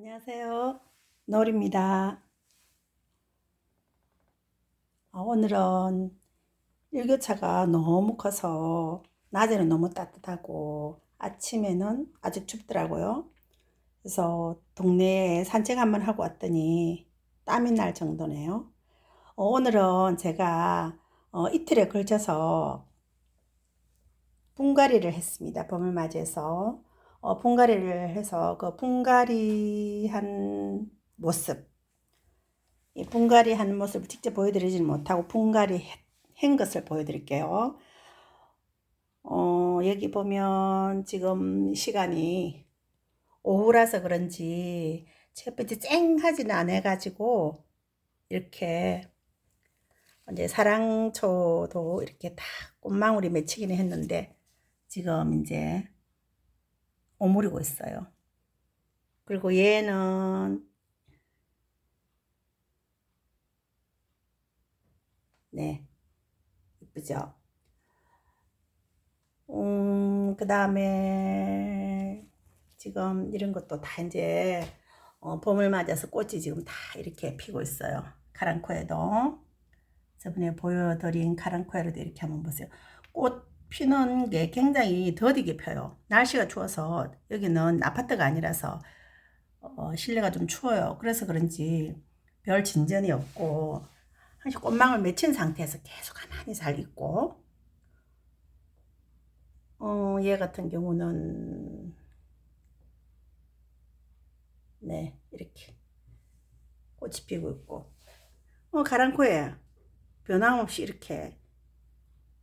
안녕하세요. 노을입니다. 아, 오늘은 일교차가 너무 커서 낮에는 너무 따뜻하고 아침에는 아주 춥더라고요. 그래서 동네에 산책 한번 하고 왔더니 땀이 날 정도네요. 어, 오늘은 제가 어, 이틀에 걸쳐서 분갈이를 했습니다. 봄을 맞이해서 어, 분갈이를 해서 그 분갈이한 모습, 이 분갈이한 모습을 직접 보여드리지는 못하고 분갈이 한 것을 보여드릴게요. 어, 여기 보면 지금 시간이 오후라서 그런지 햇빛이 쨍하지는 않아가지고 이렇게 이제 사랑초도 이렇게 다 꽃망울이 맺히기는 했는데 지금 이제 오므리고 있어요. 그리고 얘는 네 이쁘죠. 음, 그 다음에 지금 이런 것도 다 이제 어, 봄을 맞아서 꽃이 지금 다 이렇게 피고 있어요. 카랑코에도 저번에 보여드린 카랑코에도 이렇게 한번 보세요. 꽃 피는 게 굉장히 더디게 펴요. 날씨가 추워서 여기는 아파트가 아니라서 어, 실내가 좀 추워요. 그래서 그런지 별 진전이 없고 한시 꽃망울 맺힌 상태에서 계속 가만히 잘 있고 어, 얘 같은 경우는 네 이렇게 꽃이 피고 있고 어, 가랑코에 변함없이 이렇게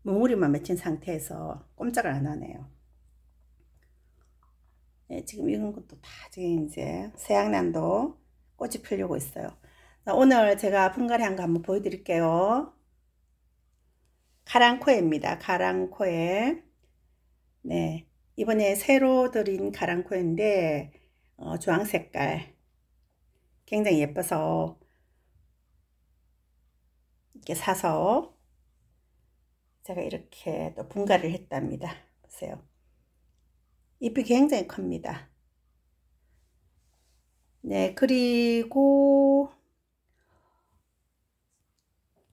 몽우리만 맺힌 상태에서 꼼짝을 안 하네요. 네, 지금 이런 것도 다 이제 새양난도 꽃이 피려고 있어요. 자, 오늘 제가 분갈이 한 거 한번 보여드릴게요. 가랑코에입니다. 가랑코에. 네. 이번에 새로 들인 가랑코에인데, 어, 주황 색깔. 굉장히 예뻐서, 이렇게 사서 제가 이렇게 또 분갈이를 했답니다. 보세요. 잎이 굉장히 큽니다. 네, 그리고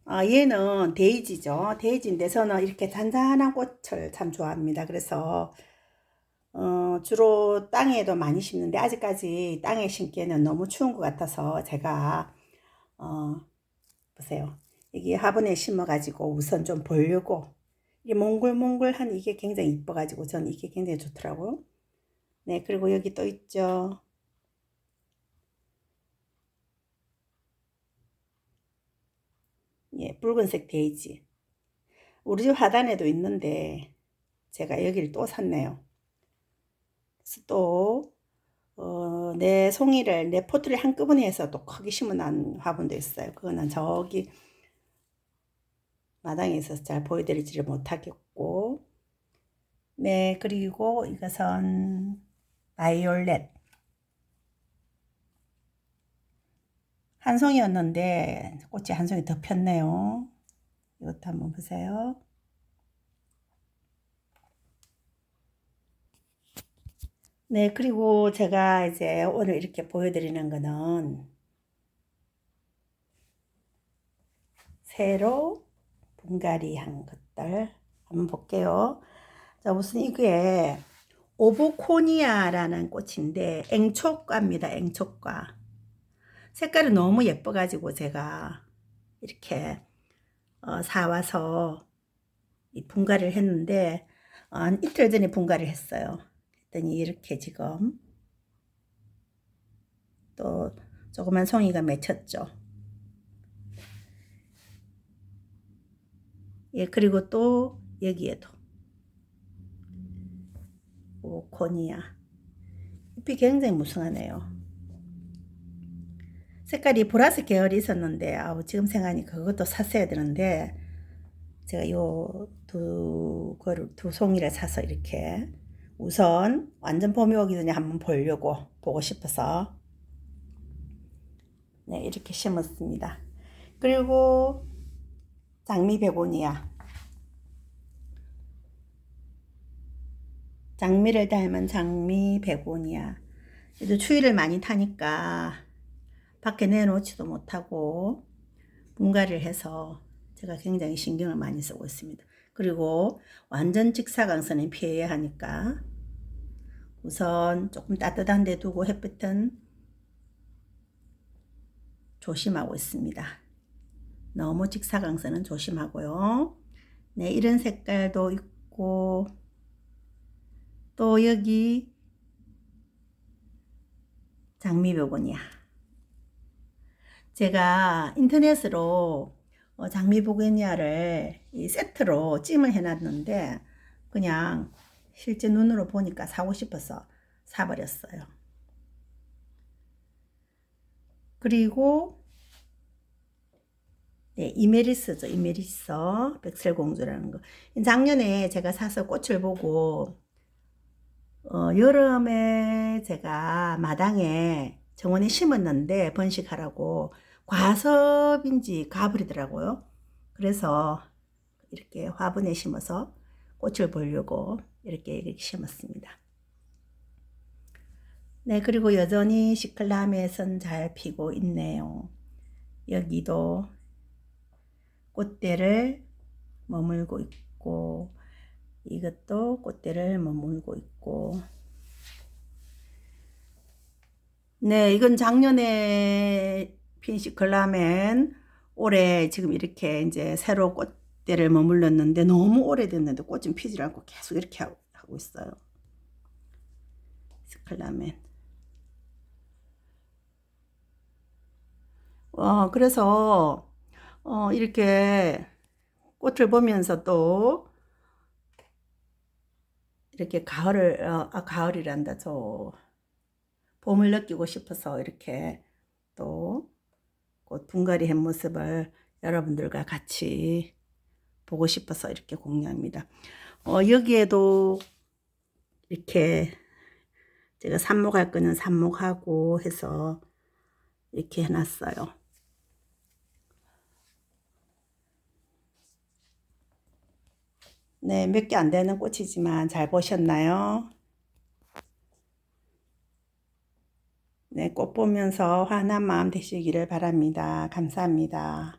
아, 얘는 데이지죠. 데이지인데 저는 이렇게 잔잔한 꽃을 참 좋아합니다. 그래서 어, 주로 땅에도 많이 심는데 아직까지 땅에 심기에는 너무 추운 것 같아서 제가 어, 보세요. 여기 화분에 심어가지고 우선 좀 보려고 이 몽글몽글한 이게 굉장히 이뻐가지고 전 이게 굉장히 좋더라고요. 네, 그리고 여기 또 있죠. 예, 붉은색 데이지. 우리 집 화단에도 있는데 제가 여기를 또 샀네요. 그래서 또 어, 내 송이를 내 포트를 한꺼번에 해서 또 크게 심어놓은 화분도 있어요. 그거는 저기 마당에 있어서 잘 보여드리지를 못하겠고. 네 그리고 이것은 바이올렛. 한 송이였는데 꽃이 한 송이 더 폈네요. 이것도 한번 보세요. 네 그리고 제가 이제 오늘 이렇게 보여드리는 거는 새로 분갈이 한 것들 한번 볼게요. 자, 우선 이게 오보코니아라는 꽃인데 앵촉과입니다. 앵촉과. 색깔이 너무 예뻐가지고 제가 이렇게 어, 사와서 이 분갈이를 했는데 어, 이틀 전에 분갈이를 했어요. 했더니 이렇게 지금 또 조그만 송이가 맺혔죠. 예, 그리고 또 여기에도 오 코니아 잎이 굉장히 무성하네요. 색깔이 보라색 계열이 있었는데 아우 지금 생각하니 그것도 샀어야 되는데 제가 요두 두 송이를 사서 이렇게 우선 완전 봄이 오기 전에 한번 보려고 보고 싶어서 네 이렇게 심었습니다. 그리고 장미 베고니아 장미를 닮은 장미 베고니아 이제 추위를 많이 타니까 밖에 내놓지도 못하고 분갈이를 해서 제가 굉장히 신경을 많이 쓰고 있습니다. 그리고 완전 직사광선에 피해야 하니까 우선 조금 따뜻한 데 두고 햇빛은 조심하고 있습니다. 너무 직사광선은 조심하고요. 네, 이런 색깔도 있고 또 여기 장미베고니아. 제가 인터넷으로 어, 이 세트로 찜을 해놨는데 그냥 실제 눈으로 보니까 사고 싶어서 사버렸어요. 그리고 네, 이메리스죠. 이메리스 백설 공주라는 거. 작년에 제가 사서 꽃을 보고 어, 여름에 제가 마당에 정원에 심었는데 번식하라고 과섭인지 가버리더라고요. 그래서 이렇게 화분에 심어서 꽃을 보려고 이렇게, 이렇게 심었습니다. 네, 그리고 여전히 시클라메선 잘 피고 있네요. 여기도 꽃대를 머물고 있고 이것도 꽃대를 머물고 있고. 네 이건 작년에 핀 시클라멘 올해 지금 이렇게 이제 새로 꽃대를 머물렀는데 너무 오래됐는데 꽃은 피지 않고 계속 이렇게 하고 있어요. 시클라멘. 어 그래서 어, 이렇게 꽃을 보면서 또 이렇게 가을을 어, 아 가을이란다 저 봄을 느끼고 싶어서 이렇게 또 꽃 분갈이 한 모습을 여러분들과 같이 보고 싶어서 이렇게 공유합니다. 어, 여기에도 이렇게 제가 삽목할 거는 삽목하고 해서 이렇게 해놨어요. 네, 몇 개 안 되는 꽃이지만 잘 보셨나요? 네, 꽃 보면서 환한 마음 되시기를 바랍니다. 감사합니다.